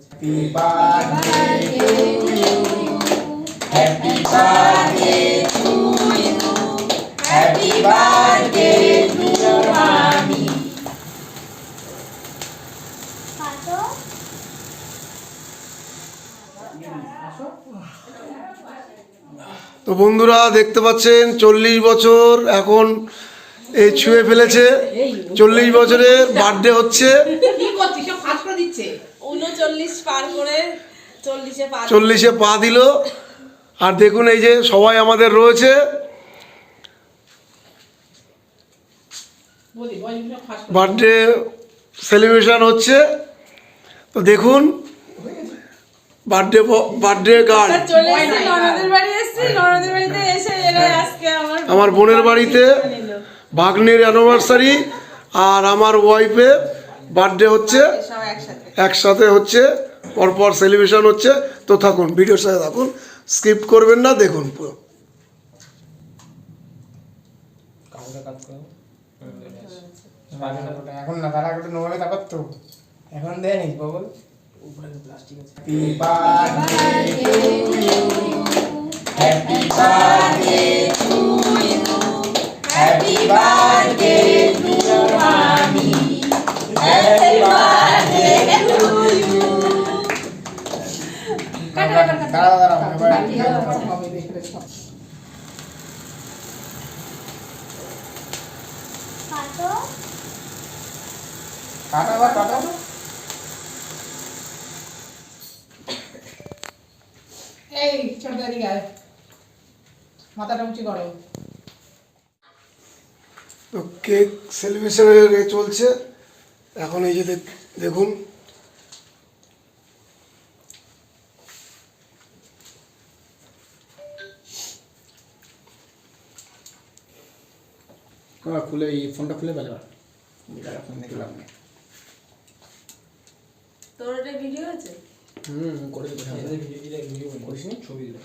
Happy birthday to you. Happy birthday to you. Happy birthday to your mommy. তো বন্ধুরা দেখতে পাচ্ছেন চল্লিশ বছর এখন এই ছুঁয়ে ফেলেছে চল্লিশ বছরের বার্থডে হচ্ছে উনচল্লিশ পার করে চল্লিশে পা দিল। আর দেখুন এই যে সবাই আমাদের রয়েছে। বার্থডে সেলিব্রেশন হচ্ছে। তো দেখুন বার্থডে বার্থডে গার্ড আমার আমার বোনের বাড়িতে ভাগ্নের অ্যানিভার্সারি আর আমার ওয়াইফে বার্থডে হচ্ছে একসাথে একসাথে হচ্ছে পরপর সেলিব্রেশন হচ্ছে তো থাকুন ভিডিওর সাথে থাকুন স্কিপ করবেন না দেখুন পুরো। এখন না তারা একটু তো। এখন দেয়নি বাবল Happy birthday to you. Happy birthday দেখলে সব কাটা বা কাটা এই ছোট দিকে আয়। মাথাটা উঁচু করো। তো কেক সেলিব্রেশনের এ চলছে। এখন এই যে দেখুন। খুলে এই ফোনটা খুলে পেলে ফোন দেখলাম না তোর ওটা ভিডিও আছে? হুম করে করিস নি? ছবি দিল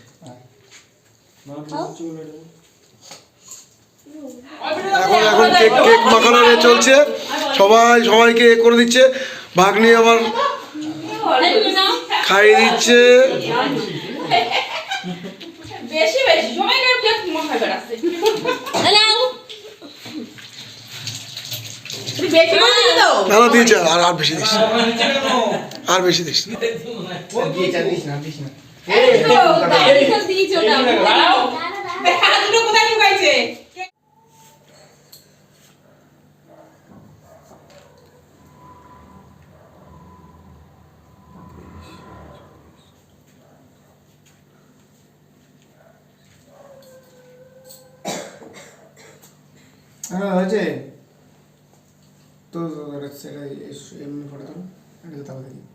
এখন এখন কেক কেক মাখানোর এ চলছে। সবাই সবাইকে এ করে দিচ্ছে। ভাগ্নি আবার খাইয়ে দিচ্ছে বেশি বেশি সময় কেউ কেক মাখায় বেড়াচ্ছে তুই বেশি করে দিলি তো না না দিয়েছে আর আর বেশি দিস। আর বেশি দিস। হ্যাঁ হয়েছে। তো সেটা এমনি ফটো তো এটা তো তাও দেখি